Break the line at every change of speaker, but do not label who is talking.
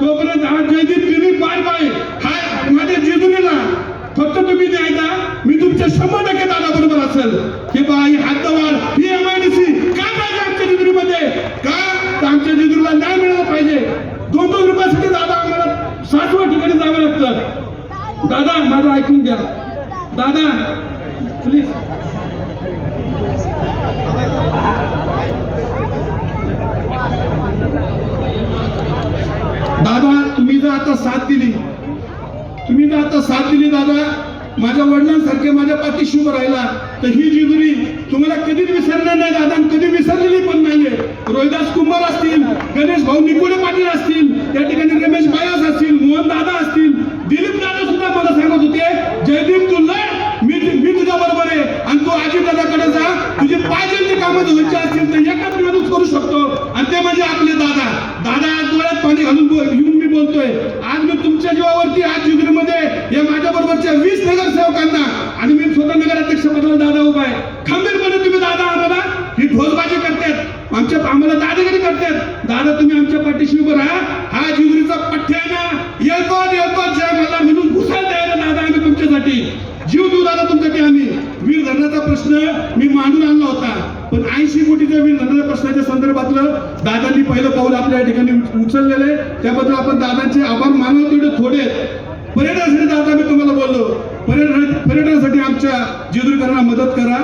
तोपर्यंत आज जयदीप दिलीप पाय पाय. हाय माझ्या जेजुरीला. फक्त तुम्ही द्यायचा मी तुमच्या शंभर टक्के दादा बरोबर असेल. की बा ही हद्दवाढ ही एमआयडीसी काय पाहिजे आमच्या जेजुरीमध्ये? का आमच्या जेजुरीला न्याय मिळाला पाहिजे? दोन दोन रुपयासाठी दादा आम्हाला सातव्या ठिकाणी जावं लागतं. दादा माझं ऐकून घ्या. दादा प्लीज दादा तुम्ही जर आता साथ दिली तुम्ही जर आता साथ दिली दादा माझ्या वडिलांसारखे माझ्या पाठीशी उभं राहिला तर ही जिजुरी तुम्हाला कधीच विसरणार नाही दादा कधी विसरलेली पण नाहीये. रोहिदास कुंभार असतील गणेश भाऊ निकोडे पाटील असतील या ठिकाणी रमेश बायास असतील मोहन दादा असतील दिलीप दादा सुद्धा मला सांगत होते जयदीप तू लढ मी मी तुझ्या बरोबर आहे आणि तू आजी दादाकडे जा तुझे पाहिजे ते कामं व्हायचे असतील तर एकाच वेळेस करू शकतो. आणि ते म्हणजे आपले दादा. दादा पाणी घालून येऊन मी बोलतोय. आज मी तुमच्या जीवावरती आज जिगरीमध्ये या माझ्या बरोबरच्या वीस नगरसेवकांना आणि मी स्वतः नगराध्यक्ष पदाला दादा उभा आहे. खंबीरपणे तुम्ही दादा आम्हाला ही ढोलबाजी करतात आमच्या आम्हाला दादागिरी करतात दादा तुम्ही आमच्या पाठीशी उभं राहा. हा जिगरीचा पठ्य आहे ना येतो येतो जय मला म्हणून घुसायला द्यायला दादा आम्ही तुमच्यासाठी. जीव देऊ दादा तुमच्यासाठी आम्ही. वीर धरणाचा प्रश्न मी मांडून आणला होता. पण ऐंशी कोटीच्या वीर धरणाच्या प्रश्नाच्या संदर्भातलं दादांनी पहिलं पाऊल आपल्या या ठिकाणी उचललेलं आहे. त्याबद्दल आपण दादांचे आभार मानव तेवढे थोडे पर्यटनासाठी दादा मी तुम्हाला बोललो. पर्यटन पर्यटनासाठी आमच्या जेजुरीकरांना मदत करा.